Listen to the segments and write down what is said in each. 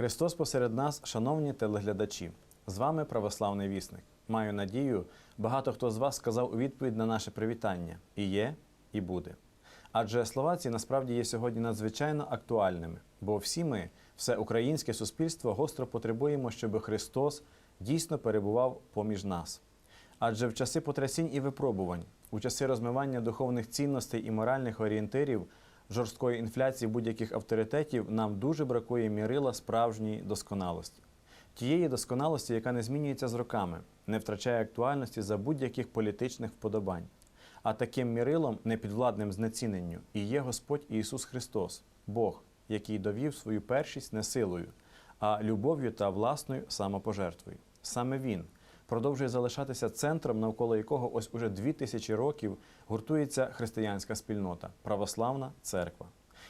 Христос посеред нас, шановні телеглядачі, з вами православний вісник. Маю надію, багато хто з вас сказав у відповідь на наше привітання і є, і буде. Адже слова ці насправді є сьогодні надзвичайно актуальними, бо всі ми, все українське суспільство, гостро потребуємо, щоб Христос дійсно перебував поміж нас. Адже в часи потрясінь і випробувань, у часи розмивання духовних цінностей і моральних орієнтирів, жорсткої інфляції будь-яких авторитетів, нам дуже бракує мірила справжньої досконалості. Тієї досконалості, яка не змінюється з роками, не втрачає актуальності за будь-яких політичних вподобань. А таким мірилом, непідвладним знеціненню, і є Господь Ісус Христос, Бог, який довів свою першість не силою, а любов'ю та власною самопожертвою. Саме Він продовжує залишатися центром, навколо якого ось уже дві тисячі років гуртується християнська спільнота, православна церква.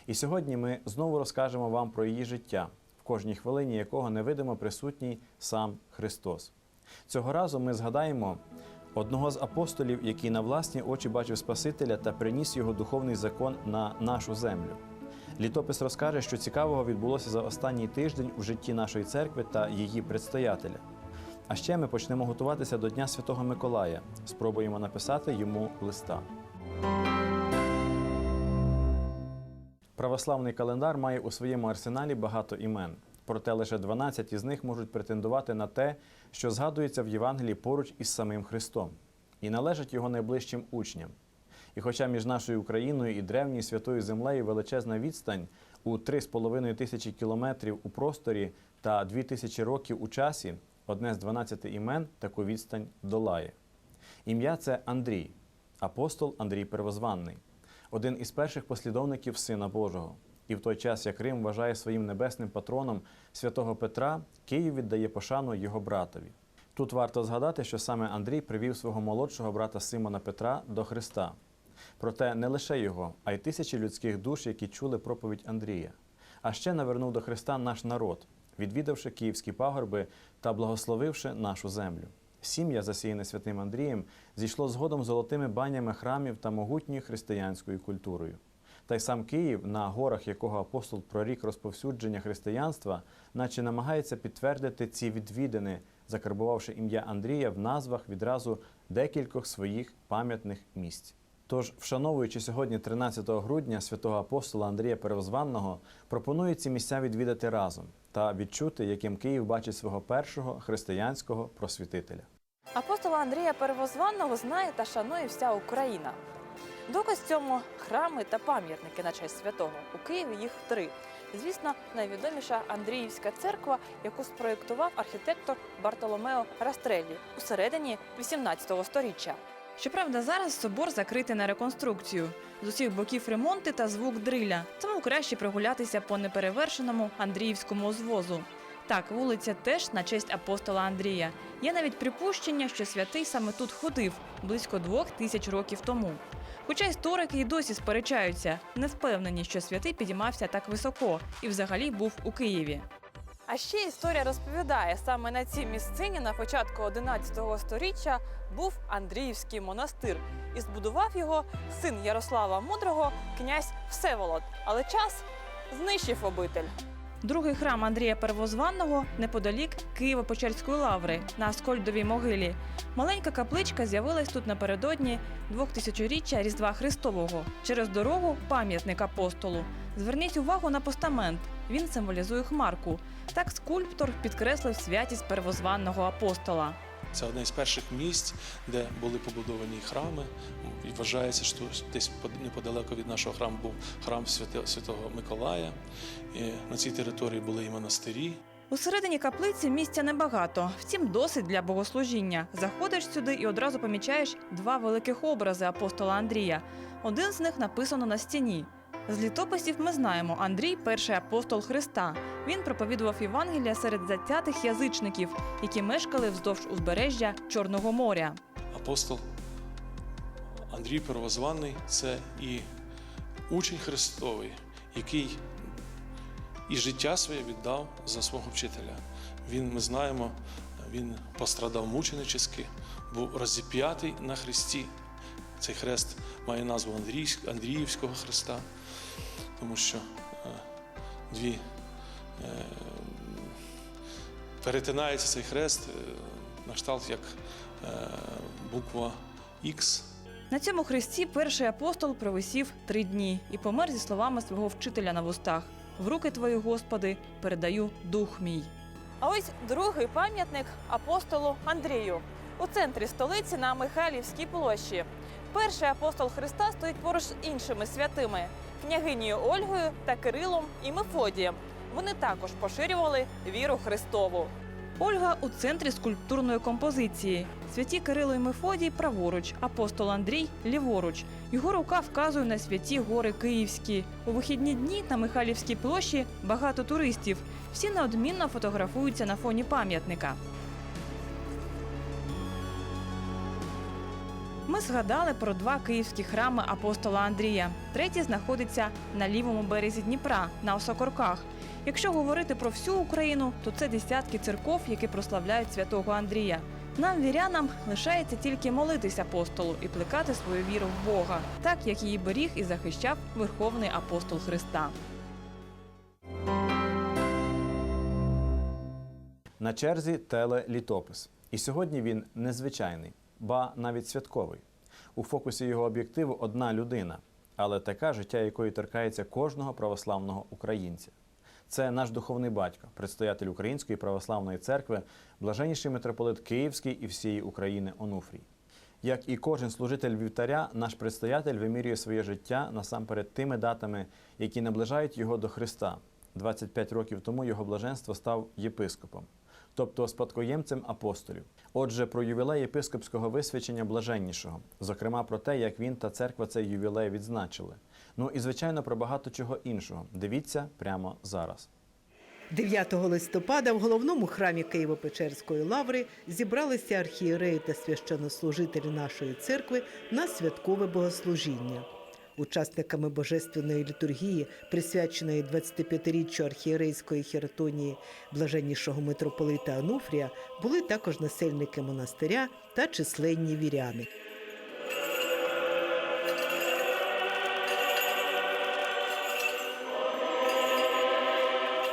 І сьогодні ми знову розкажемо вам про її життя, в кожній хвилині якого невидимо присутній сам Христос. Цього разу ми згадаємо одного з апостолів, який на власні очі бачив Спасителя та приніс його духовний закон на нашу землю. Літопис розкаже, що цікавого відбулося за останній тиждень у житті нашої церкви та її предстоятеля. А ще ми почнемо готуватися до Дня Святого Миколая. Спробуємо написати йому листа. Православний календар має у своєму арсеналі багато імен. Проте лише 12 із них можуть претендувати на те, що згадується в Євангелії поруч із самим Христом, і належать його найближчим учням. І хоча між нашою Україною і древньою святою землею величезна відстань у 3,5 тисячі кілометрів у просторі та 2 тисячі років у часі, одне з 12 імен таку відстань долає. Ім'я це Андрій, апостол Андрій Первозванний, один із перших послідовників Сина Божого. І в той час, як Рим вважає своїм небесним патроном святого Петра, Київ віддає пошану його братові. Тут варто згадати, що саме Андрій привів свого молодшого брата Симона Петра до Христа. Проте не лише його, а й тисячі людських душ, які чули проповідь Андрія. А ще навернув до Христа наш народ, відвідавши київські пагорби та благословивши нашу землю. Сім'я, засіяне святим Андрієм, зійшло згодом золотими банями храмів та могутньою християнською культурою. Та й сам Київ, на горах якого апостол прорік розповсюдження християнства, наче намагається підтвердити ці відвідини, закарбувавши ім'я Андрія в назвах відразу декількох своїх пам'ятних місць. Тож, вшановуючи сьогодні, 13 грудня, святого апостола Андрія Перевозванного, пропоную ці місця відвідати разом та відчути, яким Київ бачить свого першого християнського просвітителя. Апостола Андрія Перевозванного знає та шанує вся Україна. Доказ цьому храми та пам'ятники на честь святого. У Києві їх три. Звісно, найвідоміша Андріївська церква, яку спроєктував архітектор Бартоломео Растреллі у середині 18 століття. Щоправда, зараз собор закритий на реконструкцію. З усіх боків ремонти та звук дриля. Тому краще прогулятися по неперевершеному Андріївському узвозу. Так, вулиця теж на честь апостола Андрія. Є навіть припущення, що святий саме тут ходив близько двох тисяч років тому. Хоча історики й досі сперечаються, не впевнені, що святий підіймався так високо і взагалі був у Києві. А ще історія розповідає, саме на цій місцині на початку 11-го століття був Андріївський монастир, і збудував його син Ярослава Мудрого, князь Всеволод. Але час знищив обитель. Другий храм Андрія Первозванного неподалік Києво-Печерської лаври на Аскольдовій могилі. Маленька капличка з'явилась тут напередодні двохтисячоріччя Різдва Христового. Через дорогу пам'ятник апостолу. Зверніть увагу на постамент. Він символізує хмарку. Так скульптор підкреслив святість первозванного апостола. Це одне з перших місць, де були побудовані храми. І вважається, що десь под- неподалеку від нашого храму був храм Святого Миколая. І на цій території були і монастирі. Усередині каплиці місця небагато, втім, досить для богослужіння. Заходиш сюди і одразу помічаєш два великих образи апостола Андрія. Один з них написано на стіні. З літописів ми знаємо, Андрій перший апостол Христа. Він проповідував Євангелія серед затятих язичників, які мешкали вздовж узбережжя Чорного моря. Апостол Андрій Первозваний це і учень Христовий, який і життя своє віддав за свого вчителя. Він, ми знаємо, він пострадав мученически, був розіп'ятий на хресті. Цей хрест має назву Андріївського хреста, тому що е, дві е, перетинається цей хрест е, на кшталт як буква Х. На цьому хресті перший апостол провисів три дні і помер зі словами свого вчителя на вустах: В руки твої, Господи, передаю дух мій. А ось другий пам'ятник апостолу Андрію у центрі столиці на Михайлівській площі. Перший апостол Христа стоїть поруч з іншими святими княгинею Ольгою та Кирилом і Мефодієм. Вони також поширювали віру Христову. Ольга у центрі скульптурної композиції. Святі Кирило і Мефодій праворуч, апостол Андрій ліворуч. Його рука вказує на святі гори Київські. У вихідні дні на Михайлівській площі багато туристів. Всі неодмінно фотографуються на фоні пам'ятника. Ми згадали про два київські храми апостола Андрія. Третій знаходиться на лівому березі Дніпра на Осокорках. Якщо говорити про всю Україну, то це десятки церков, які прославляють святого Андрія. Нам, вірянам, лишається тільки молитись апостолу і плекати свою віру в Бога, так як її беріг і захищав Верховний апостол Христа. На черзі телелітопис. І сьогодні він незвичайний, ба навіть святковий. У фокусі його об'єктиву одна людина, але така життя, якої торкається кожного православного українця. Це наш духовний батько, предстоятель Української православної церкви, блаженніший митрополит Київський і всієї України Онуфрій. Як і кожен служитель вівтаря, наш предстоятель вимірює своє життя насамперед тими датами, які наближають його до Христа. 25 років тому його блаженство став єпископом, тобто спадкоємцем апостолів. Отже, про ювілей єпископського висвячення блаженнішого, зокрема про те, як він та церква цей ювілей відзначили. Ну і звичайно про багато чого іншого. Дивіться прямо зараз. 9 листопада в головному храмі Києво-Печерської лаври зібралися архієреї та священнослужителі нашої церкви на святкове богослужіння. Учасниками божественної літургії, присвяченої 25-річчю архієрейської хіротонії блаженнішого митрополита Ануфрія, були також насельники монастиря та численні віряни.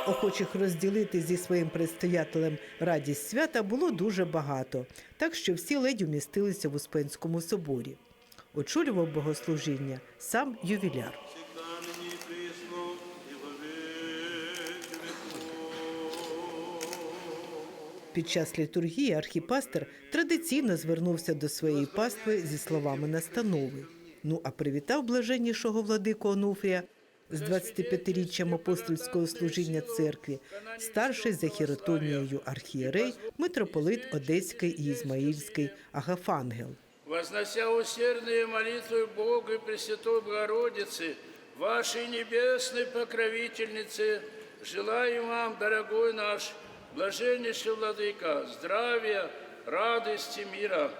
Охочих розділити зі своїм предстоятелем радість свята було дуже багато, так що всі ледь умістилися в Успенському соборі. Очолював богослужіння сам ювіляр. Під час літургії архіпастер традиційно звернувся до своєї пастви зі словами настанови. Ну а привітав блаженнішого владику Онуфрія з 25-річчям апостольського служіння церкві, старший за хіротонією архієрей, митрополит Одеський і Ізмаїльський Агафангел. Вознося усердные молитвы Богу и Пресвятой Богородицы, вашей небесной покровительнице, желаем вам, дорогой наш, блаженнейший Владыка, здравия, радости, мира,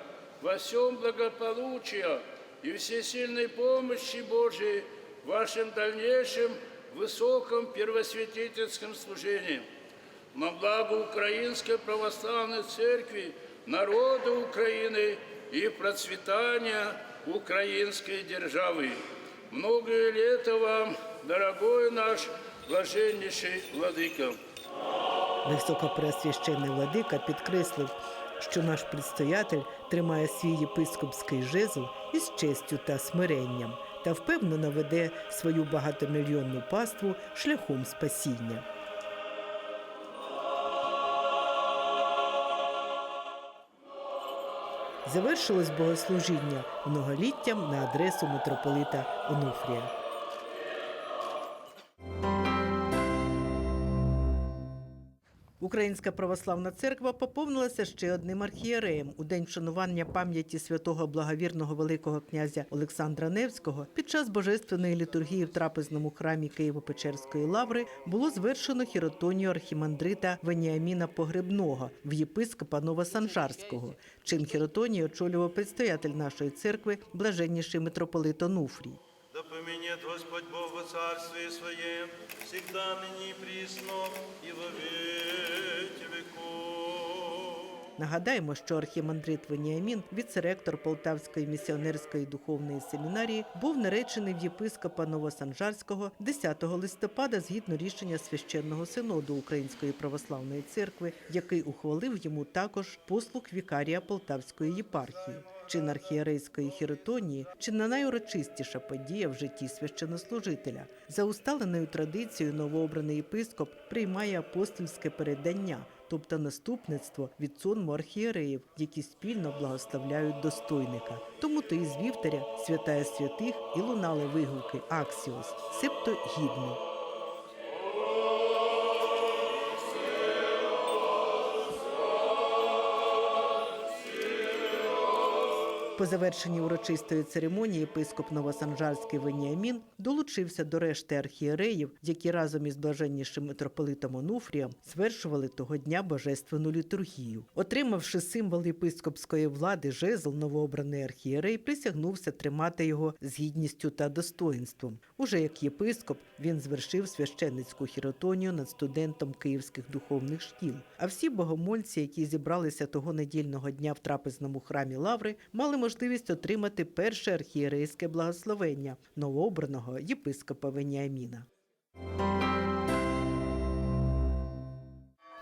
во всем благополучия и всесильной помощи Божией в вашем дальнейшем высоком первосвятительском служении на благо Украинской Православной Церкви, народа Украины и процветания украинской державы. Многое лето вам, дорогой наш блаженнейший Владыка. Високопреосвященний владика підкреслив, що наш предстоятель тримає свій єпископський жезл із честю та смиренням та впевнено веде свою багатомільйонну паству шляхом спасіння. Завершилось богослужіння многоліттям на адресу митрополита Онуфрія. Українська православна церква поповнилася ще одним архієреєм у день вшанування пам'яті святого благовірного великого князя Олександра Невського. Під час божественної літургії в трапезному храмі Києво-Печерської лаври було звершено хіротонію архімандрита Веніаміна Погребного в єпископа Новосанжарського. Чин хіротонії очолював предстоятель нашої церкви, блаженніший митрополит Онуфрій. Поменет Господь Бог во Царстве Своем, всегда ныне и присно, и во веки. Нагадаємо, що архімандрит Веніамін, віце-ректор Полтавської місіонерської духовної семінарії, був наречений в єпископа Новосанжарського 10 листопада згідно рішення священного синоду Української православної церкви, який ухвалив йому також послуг вікарія Полтавської єпархії. Чин архієрейської хіротонії чи не найурочистіша подія в житті священнослужителя. За усталеною традицією новообраний єпископ приймає апостольське передання, тобто наступництво від сонму архієреїв, які спільно благословляють достойника. Тому то із вівтаря святая святих і лунали вигуки Аксіос, себто гідний. По завершенні урочистої церемонії єпископ Новосанжарський Веніамін долучився до решти архієреїв, які разом із блаженнішим митрополитом Онуфрієм звершували того дня божественну літургію. Отримавши символ єпископської влади, жезл новообраний архієрей присягнувся тримати його з гідністю та достоїнством. Уже як єпископ він звершив священницьку хіротонію над студентом київських духовних шкіл. А всі богомольці, які зібралися того недільного дня в трапезному храмі Лаври, мали можливість отримати перше архієрейське благословення новообраного єпископа Веніаміна.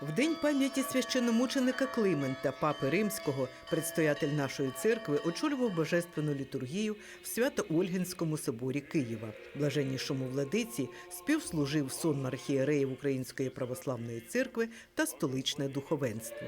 В день пам'яті священномученика Климента, папи римського, предстоятель нашої церкви очолював божественну літургію в Свято-Ольгінському соборі Києва. Блаженнішому владиці співслужив сон архієреїв Української православної церкви та столичне духовенство.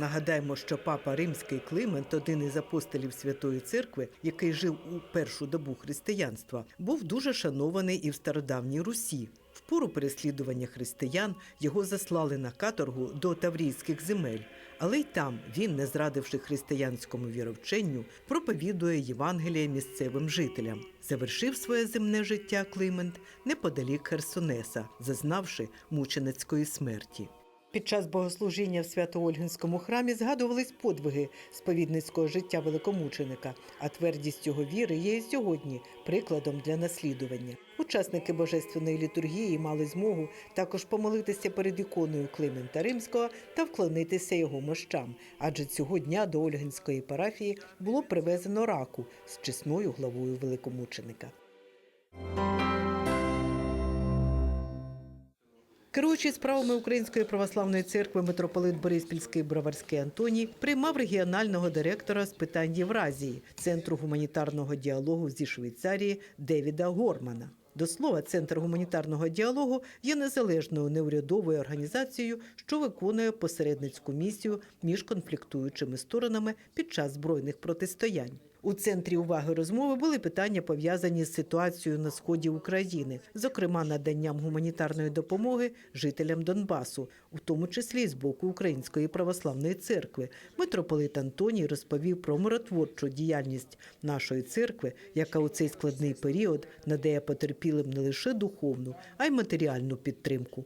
Нагадаємо, що папа римський Климент, один із апостолів Святої Церкви, який жив у першу добу християнства, був дуже шанований і в стародавній Русі. В пору переслідування християн його заслали на каторгу до таврійських земель, але й там він, не зрадивши християнському віровченню, проповідує Євангеліє місцевим жителям. Завершив своє земне життя Климент неподалік Херсонеса, зазнавши мученицької смерті. Під час богослужіння в Свято-Ольгинському храмі згадувались подвиги сповідницького життя великомученика, а твердість його віри є і сьогодні прикладом для наслідування. Учасники божественної літургії мали змогу також помолитися перед іконою Климента Римського та вклонитися його мощам, адже цього дня до Ольгинської парафії було привезено раку з чесною главою великомученика. Керуючий справами Української православної церкви митрополит Бориспільський Броварський Антоній приймав регіонального директора з питань Євразії Центру гуманітарного діалогу зі Швейцарії Девіда Гормана. До слова, Центр гуманітарного діалогу є незалежною неурядовою організацією, що виконує посередницьку місію між конфліктуючими сторонами під час збройних протистоянь. У центрі уваги розмови були питання пов'язані з ситуацією на сході України, зокрема наданням гуманітарної допомоги жителям Донбасу, у тому числі з боку Української православної церкви. Митрополит Антоній розповів про миротворчу діяльність нашої церкви, яка у цей складний період надає потерпілим не лише духовну, а й матеріальну підтримку.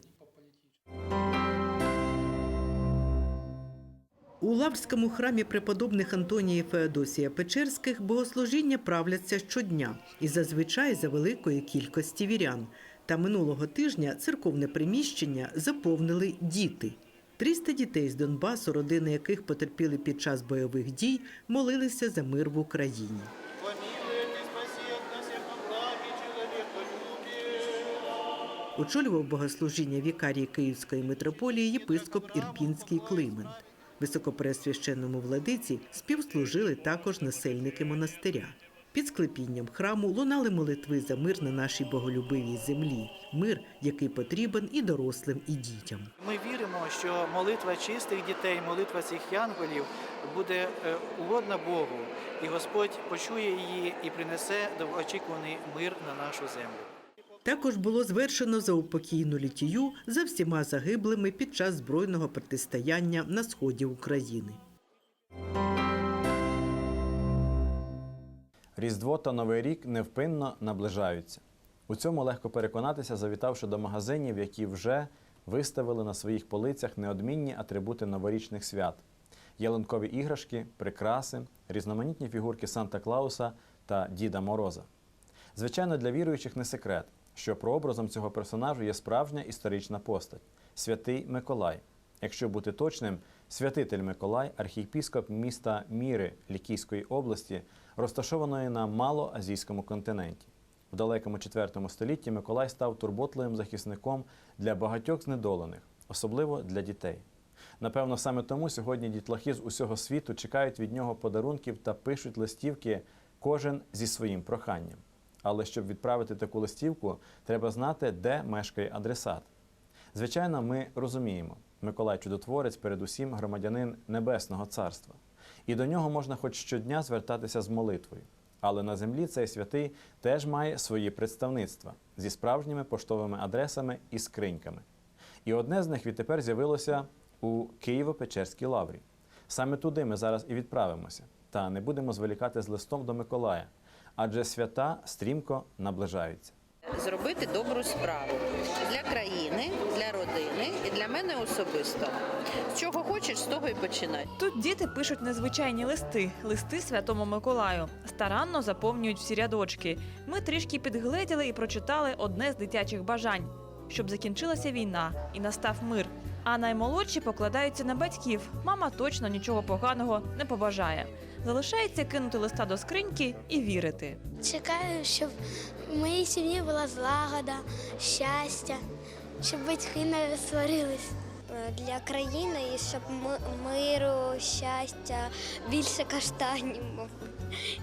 У Лаврському храмі преподобних Антонія Феодосія Печерських богослужіння правляться щодня і зазвичай за великої кількості вірян. Та минулого тижня церковне приміщення заповнили діти. 300 дітей з Донбасу, родини яких потерпіли під час бойових дій, молилися за мир в Україні. Очолював богослужіння вікарії Київської митрополії єпископ Ірпінський Климент. Високопресвященному владиці співслужили також насельники монастиря. Під склепінням храму лунали молитви за мир на нашій боголюбивій землі, мир, який потрібен і дорослим, і дітям. Ми віримо, що молитва чистих дітей, молитва цих янголів буде е, угодна Богу, і Господь почує її і принесе довгоочікуваний мир на нашу землю. Також було звершено заупокійну літію за всіма загиблими під час збройного протистояння на сході України. Різдво та Новий рік невпинно наближаються. У цьому легко переконатися, завітавши до магазинів, які вже виставили на своїх полицях неодмінні атрибути новорічних свят: ялинкові іграшки, прикраси, різноманітні фігурки Санта Клауса та Діда Мороза. Звичайно, для віруючих не секрет, що прообразом цього персонажу є справжня історична постать святий Миколай. Якщо бути точним, святитель Миколай, архієпіскоп міста Міри Лікійської області, розташованої на малоазійському континенті. В далекому IV столітті Миколай став турботливим захисником для багатьох знедолених, особливо для дітей. Напевно, саме тому сьогодні дітлахи з усього світу чекають від нього подарунків та пишуть листівки, кожен зі своїм проханням. Але щоб відправити таку листівку, треба знати, де мешкає адресат. Звичайно, ми розуміємо, Миколай Чудотворець передусім громадянин Небесного Царства, і до нього можна хоч щодня звертатися з молитвою. Але на землі цей святий теж має свої представництва зі справжніми поштовими адресами і скриньками. І одне з них відтепер з'явилося у Києво-Печерській лаврі. Саме туди ми зараз і відправимося, та не будемо зволікати з листом до Миколая, адже свята стрімко наближаються. зробити добру справу для країни, для родини і для мене особисто. З чого хочеш, з того і починай. Тут діти пишуть незвичайні листи, листи Святому Миколаю. Старанно заповнюють всі рядочки. Ми трішки підгледіли і прочитали одне з дитячих бажань, щоб закінчилася війна і настав мир. А наймолодші покладаються на батьків. Мама точно нічого поганого не побажає. Залишається кинути листа до скриньки і вірити. Чекаю, щоб в моїй сім'ї була злагода, щастя, щоб батьки не сварились. Для країни і щоб миру, щастя, більше каштанів,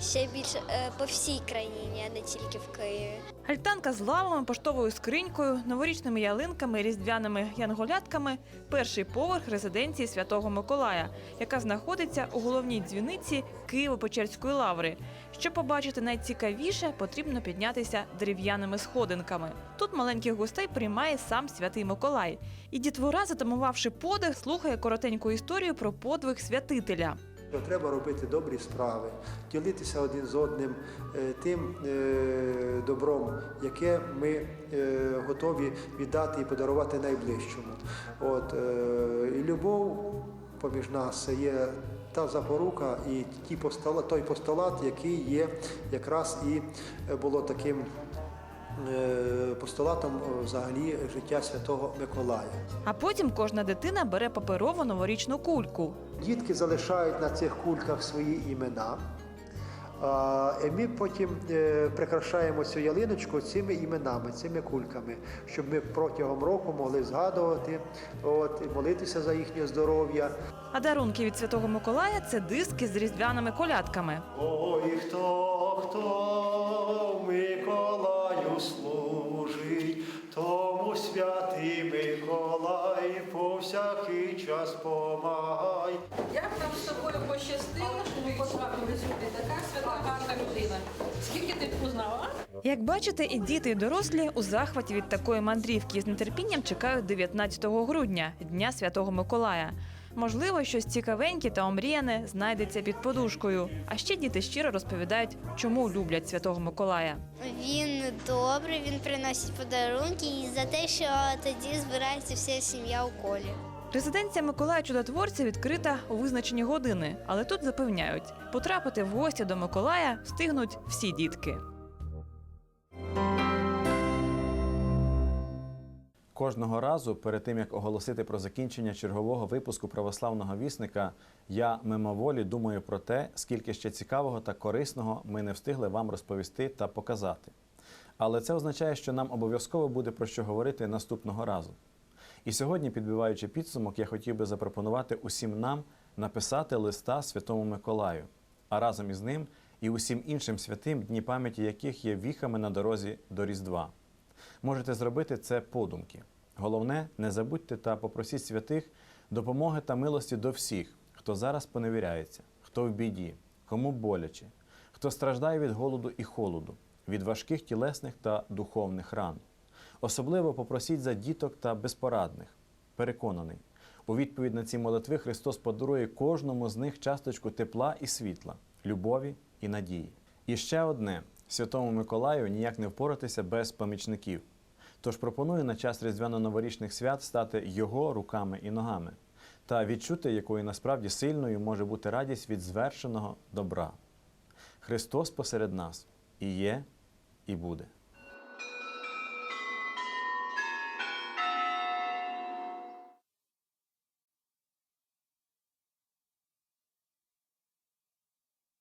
ще більше е, по всій країні, а не тільки в Києві. Альтанка з лавами, поштовою скринькою, новорічними ялинками, різдвяними янголятками перший поверх резиденції Святого Миколая, яка знаходиться у головній дзвіниці Києво-Печерської лаври. Щоб побачити найцікавіше, потрібно піднятися дерев'яними сходинками. Тут маленьких гостей приймає сам святий Миколай. І дітвора, затамувавши подих, слухає коротеньку історію про подвиг святителя. Треба робити добрі справи, ділитися один з одним е, тим е, добром, яке ми е, готові віддати і подарувати найближчому. От, і любов поміж нас є та запорука і ті постола, той постулат, який є якраз і було таким постулатом взагалі життя Святого Миколая. А потім кожна дитина бере паперову новорічну кульку. Дітки залишають на цих кульках свої імена. І ми потім е, прикрашаємо цю ялиночку цими іменами, цими кульками, щоб ми протягом року могли згадувати, от, і молитися за їхнє здоров'я. А дарунки від Святого Миколая це диски з різдвяними колядками. Ой, хто, хто Миколаю служить, тому святий Миколай повсякий час помагай. Нам з тобою пощастило, що ми потрапили сюди? Така свята гарна людина. Скільки ти узнала? Як бачите, і діти, і дорослі у захваті від такої мандрівки з нетерпінням чекають 19 грудня, Дня Святого Миколая. Можливо, щось цікавеньке та омріяне знайдеться під подушкою. А ще діти щиро розповідають, чому люблять Святого Миколая. Він добрий, він приносить подарунки і за те, що тоді збирається вся сім'я у колі. Резиденція Миколая Чудотворця відкрита у визначені години, але тут запевняють, потрапити в гості до Миколая встигнуть всі дітки. Кожного разу, перед тим як оголосити про закінчення чергового випуску православного вісника, я мимоволі думаю про те, скільки ще цікавого та корисного ми не встигли вам розповісти та показати. Але це означає, що нам обов'язково буде про що говорити наступного разу. І сьогодні, підбиваючи підсумок, я хотів би запропонувати усім нам написати листа Святому Миколаю, а разом із ним і усім іншим святим, дні пам'яті яких є віхами на дорозі до Різдва. Можете зробити це подумки. Головне, не забудьте та попросіть святих допомоги та милості до всіх, хто зараз поневіряється, хто в біді, кому боляче, хто страждає від голоду і холоду, від важких тілесних та духовних ран. Особливо попросіть за діток та безпорадних. Переконаний, у відповідь на ці молитви Христос подарує кожному з них часточку тепла і світла, любові і надії. І ще одне: Святому Миколаю ніяк не впоратися без помічників. Тож пропоную на час різдвяно-новорічних свят стати його руками і ногами та відчути, якою насправді сильною може бути радість від звершеного добра. Христос посеред нас і є, і буде.